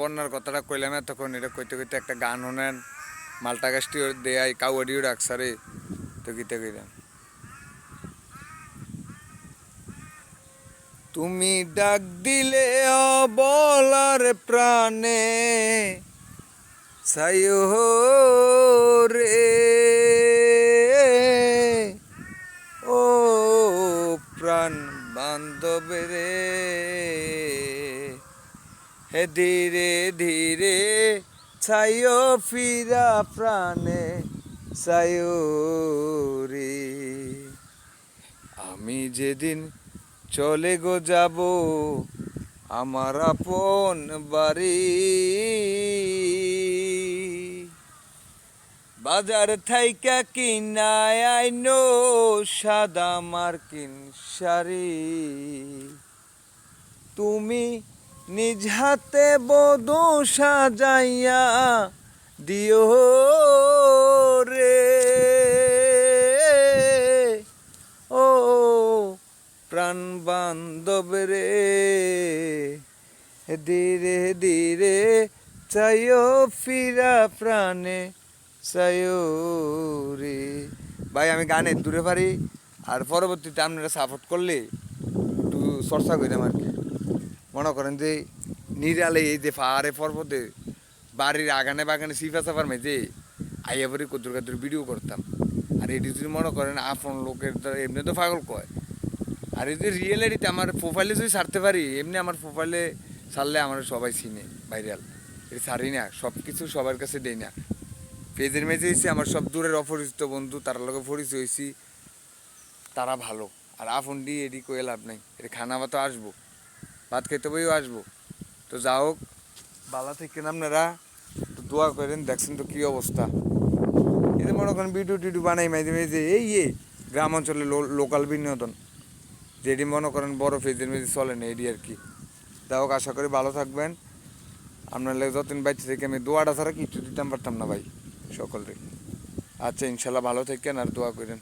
বন্যার কথাটা কইলাম তখন এটা কইতে কইতে একটা গান শোনেন। মালটা গাছটি দেয় কাউয়াডিও ডাকসারে তো গীতে কইলাম, তুমি ডাক দিলে বলার প্রাণে রে। ও প্রাণ বান্ধব রে। ধীরে ধীরে ছাইও ফিরা প্রাণে সায়ো রে আমি যেদিন চলে গো যাব, আমার আপন বাড়ি। বাজার থাইকা কিনায় আইনো সাদা মার্কিন শাড়ি। তুমি নিজ হাতে সাজাইয়া দিও রে। ও প্রাণ বান্ধব রে, ধীরে ধীরে চাইও ফিরা প্রাণে চাইও রে। ভাই, আমি গানে দূরে পারি, আর পরবর্তীতে আপনারা সাপোর্ট করলে একটু চর্চা করিলাম আর কি মনে করেন যে নিরালে এই যে পাহাড়ে পর্বতে বাড়ির আগানে বাগানে সিফা সাফার মেঝে আইয়া পরে কদ্দুর কাদ্দুর ভিডিও করতাম। আর এটি যদি মনে করেন আপন লোকের দ্বারা এমনি তো পাগল কয়। আর এই যে রিয়েলিটিতে আমার প্রোফাইলে যদি ছাড়তে পারি, এমনি আমার প্রোফাইলে ছাড়লে আমার সবাই চিনে ভাইরাল এটা ছাড়ি না সব কিছু সবার কাছে দেই না। পেজের মেঝে এসে আমার সব দূরের অপরিচিত বন্ধু, তার লগে পরিচয় হয়েছি, তারা ভালো। আর আফন দিয়ে এডি কয়ে লাভ নাই। এটা খানা তো আসব। ভাত খেতে বইও আসব। তো যা হোক, বালা থেকে আপনারা তো দোয়া করেন, দেখছেন তো কী অবস্থা। এতে মনে করেন ভিডিও টিডিও বানাই মাঝে মাঝে এই ইয়ে গ্রাম অঞ্চলে লোকাল বিনোদন, যেটি মনে করেন বড় ফেজের মেঝে চলে না এডি আর কি। যা হোক, আশা করি ভালো থাকবেন। আপনার লেগে যতদিন বাইতে থেকে, আমি দোয়াটা ছাড়া কিছু দিতাম পারতাম না ভাই সকলকে আচ্ছা ইনশাল্লাহ ভালো থাকেন আর দোয়া করেন।